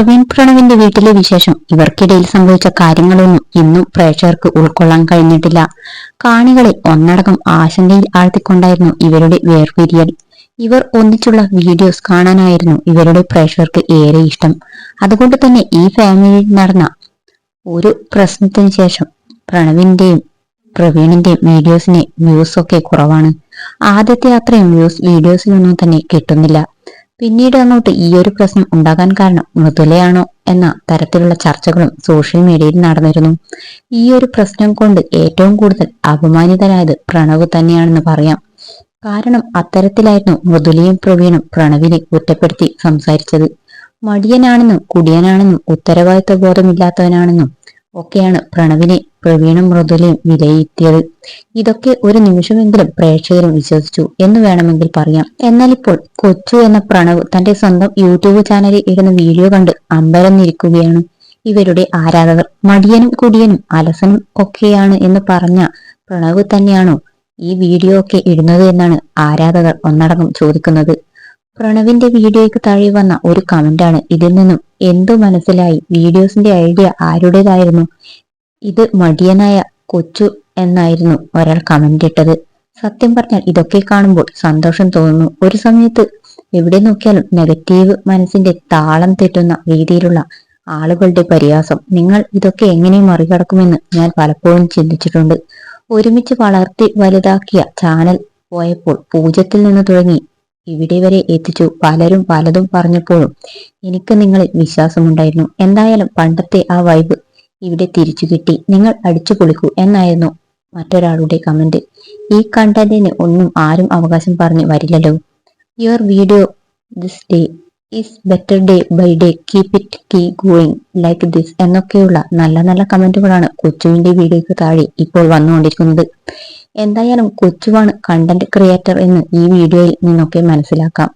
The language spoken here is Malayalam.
പ്രവീൺ പ്രണവിന്റെ വീട്ടിലെ വിശേഷം. ഇവർക്കിടയിൽ സംഭവിച്ച കാര്യങ്ങളൊന്നും ഇന്നും പ്രേക്ഷകർക്ക് ഉൾക്കൊള്ളാൻ കഴിഞ്ഞിട്ടില്ല. കാണികളെ ഒന്നടങ്കം ആശങ്കയിൽ ആഴ്ത്തിക്കൊണ്ടായിരുന്നു ഇവരുടെ വേർപിരിയൽ. ഇവർ ഒന്നിച്ചുള്ള വീഡിയോസ് കാണാനായിരുന്നു ഇവരുടെ പ്രേക്ഷകർക്ക് ഏറെ ഇഷ്ടം. അതുകൊണ്ട് തന്നെ ഈ ഫാമിലിയിൽ നടന്ന ഒരു പ്രശ്നത്തിന് ശേഷം പ്രണവിന്റെയും പ്രവീണിന്റെയും വീഡിയോസിന് വ്യൂസ് ഒക്കെ കുറവാണ്. ആദ്യത്തെ അത്രയും വ്യൂസ് വീഡിയോസിനൊന്നും തന്നെ കിട്ടുന്നില്ല. പിന്നീട് അങ്ങോട്ട് ഈ ഒരു പ്രശ്നം ഉണ്ടാകാൻ കാരണം മൃദുലയാണോ എന്ന തരത്തിലുള്ള ചർച്ചകളും സോഷ്യൽ മീഡിയയിൽ നടന്നിരുന്നു. ഈ ഒരു പ്രശ്നം കൊണ്ട് ഏറ്റവും കൂടുതൽ അപമാനിതരായത് പ്രണവ് തന്നെയാണെന്ന് പറയാം. കാരണം അത്തരത്തിലായിരുന്നു മൃദുലയും പ്രവീണും പ്രണവിനെ കുറ്റപ്പെടുത്തി സംസാരിച്ചത്. മടിയനാണെന്നും കുടിയനാണെന്നും ഉത്തരവാദിത്വ ബോധമില്ലാത്തവനാണെന്നും ഒക്കെയാണ് പ്രണവിനെ പ്രവീണും മൃദുലയും വിലയിരുത്തിയത്. ഇതൊക്കെ ഒരു നിമിഷമെങ്കിലും പ്രേക്ഷകരും വിശ്വസിച്ചു. എന്ന് വേണമെങ്കിൽ പറയാം. എന്നാൽ ഇപ്പോൾ കൊച്ചു എന്ന പ്രണവ് തന്റെ സ്വന്തം യൂട്യൂബ് ചാനലിൽ ഇടുന്ന വീഡിയോ കണ്ട് അമ്പരന്നിരിക്കുകയാണ്. ഇവരുടെ ആരാധകർ മടിയനും കുടിയനും അലസനും ഒക്കെയാണ് എന്ന് പറഞ്ഞ പ്രണവ് തന്നെയാണോ ഈ വീഡിയോ ഒക്കെ ഇടുന്നത് എന്നാണ് ആരാധകർ ഒന്നടങ്കം ചോദിക്കുന്നത്. പ്രണവിന്റെ വീഡിയോയ്ക്ക് താഴെ വന്ന ഒരു കമന്റാണ് ഇതിൽ നിന്നും എന്തു മനസ്സിലായി? വീഡിയോസിന്റെ ഐഡിയ ആരുടേതായിരുന്നു? ഇത് മടിയനായ കൊച്ചു എന്നായിരുന്നു ഒരാൾ കമന്റ് ഇട്ടത്. സത്യം പറഞ്ഞാൽ ഇതൊക്കെ കാണുമ്പോൾ സന്തോഷം തോന്നുന്നു. ഒരു സമയത്ത് എവിടെ നോക്കിയാലും നെഗറ്റീവ് മനസ്സിന്റെ താളം തെറ്റുന്ന രീതിയിലുള്ള ആളുകളുടെ പരിഹാസം. നിങ്ങൾ ഇതൊക്കെ എങ്ങനെ മറികടക്കുമെന്ന് ഞാൻ പലപ്പോഴും ചിന്തിച്ചിട്ടുണ്ട്. ഒരുമിച്ച് വളർത്തി വലുതാക്കിയ ചാനൽ പോയപ്പോൾ പൂജ്യത്തിൽ നിന്ന് തുടങ്ങി ഇവിടെ വരെ എത്തിച്ചു പലരും പലതും പറഞ്ഞപ്പോഴും എനിക്ക് നിങ്ങളിൽ വിശ്വാസമുണ്ടായിരുന്നു. എന്തായാലും പണ്ടത്തെ ആ വൈബ് ഇവിടെ തിരിച്ചു കിട്ടി. നിങ്ങൾ അടിച്ചു പൊളിക്കൂ എന്നായിരുന്നു മറ്റൊരാളുടെ കമന്റ് ഈ കണ്ടന്റിന് ഒന്നും ആരും അവകാശം പറഞ്ഞു വരില്ലല്ലോ. Your video this day is better day by day keep it key going like this എന്നൊക്കെയുള്ള നല്ല നല്ല കമന്റുകളാണ് കൊച്ചുവിന്റെ വീഡിയോയ്ക്ക് താഴെ ഇപ്പോൾ വന്നുകൊണ്ടിരിക്കുന്നത്. എന്തായാലും കൊച്ചുവാണ് കണ്ടന്റ് ക്രിയേറ്റർ എന്ന് ഈ വീഡിയോയിൽ നിന്നൊക്കെ മനസ്സിലാക്കാം.